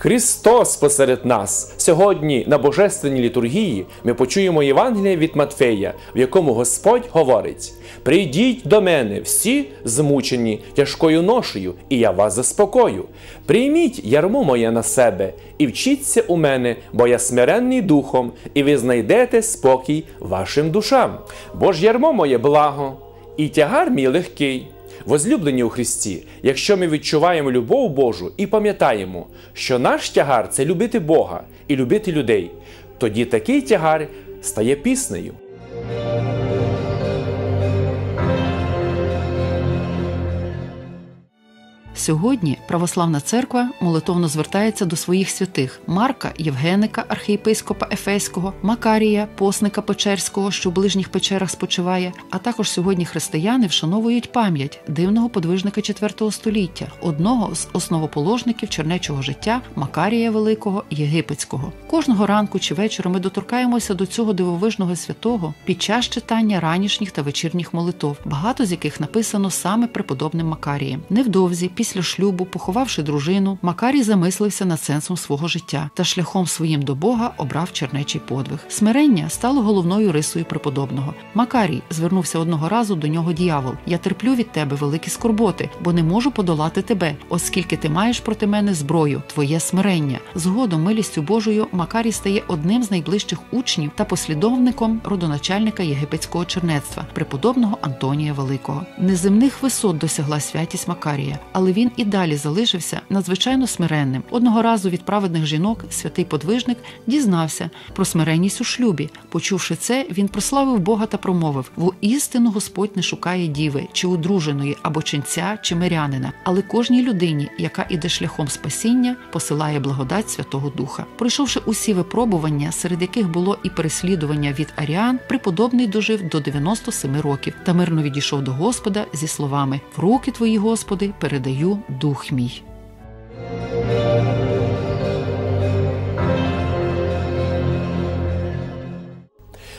Христос посеред нас. Сьогодні на Божественній літургії ми почуємо Євангеліє від Матфея, в якому Господь говорить: Прийдіть до мене, всі змучені тяжкою ношею, і я вас заспокою. Прийміть ярмо моє на себе і вчіться у мене, бо я смиренний духом, і ви знайдете спокій вашим душам. Бо ж ярмо моє благо, і тягар мій легкий. Возлюблені у Христі, якщо ми відчуваємо любов Божу і пам'ятаємо, що наш тягар це любити Бога і любити людей, тоді такий тягар стає піснею. Сьогодні православна церква молитовно звертається до своїх святих Марка Євгеника, архієпископа Ефеського, Макарія, посника Печерського, що в ближніх печерах спочиває. А також сьогодні християни вшановують пам'ять дивного подвижника IV століття, одного з основоположників чернечого життя Макарія Великого Єгипетського. Кожного ранку чи вечора ми доторкаємося до цього дивовижного святого під час читання ранішніх та вечірніх молитов, багато з яких написано саме преподобним Макарієм. Невдовзі після після шлюбу, поховавши дружину, Макарій замислився над сенсом свого життя та шляхом своїм до Бога обрав чернечий подвиг. Смирення стало головною рисою преподобного. Макарій звернувся одного разу до нього діявол. Я терплю від тебе великі скорботи, бо не можу подолати тебе, оскільки ти маєш проти мене зброю, твоє смирення. Згодом, милістю Божою, Макарій стає одним з найближчих учнів та послідовником родоначальника єгипетського чернецтва, преподобного Антонія Великого. Неземних висот досягла святість Макарія, але він і далі залишився надзвичайно смиренним. Одного разу від праведних жінок святий подвижник дізнався про смиренність у шлюбі. Почувши це, він прославив Бога та промовив: воістину Господь не шукає діви, чи одруженої, або ченця, чи мирянина, але кожній людині, яка іде шляхом спасіння, посилає благодать Святого Духа. Пройшовши усі випробування, серед яких було і переслідування від аріан, преподобний дожив до 97 років та мирно відійшов до Господа зі словами: В руки твої, Господи, передаю дух мій.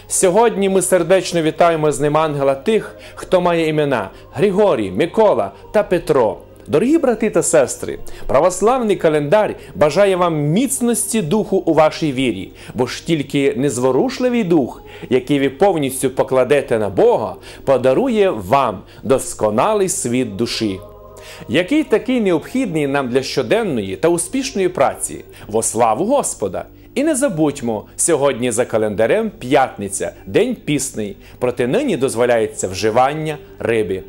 Сьогодні ми сердечно вітаємо з ним ангела тих, хто має імена Григорій, Микола та Петро. Дорогі брати та сестри, православний календар бажає вам міцності духу у вашій вірі, бо ж тільки незворушливий дух, який ви повністю покладете на Бога, подарує вам досконалий світ душі який такий необхідний нам для щоденної та успішної праці во славу Господа. І не забудьмо, сьогодні за календарем п'ятниця, день пісний, проте нині дозволяється вживання риби.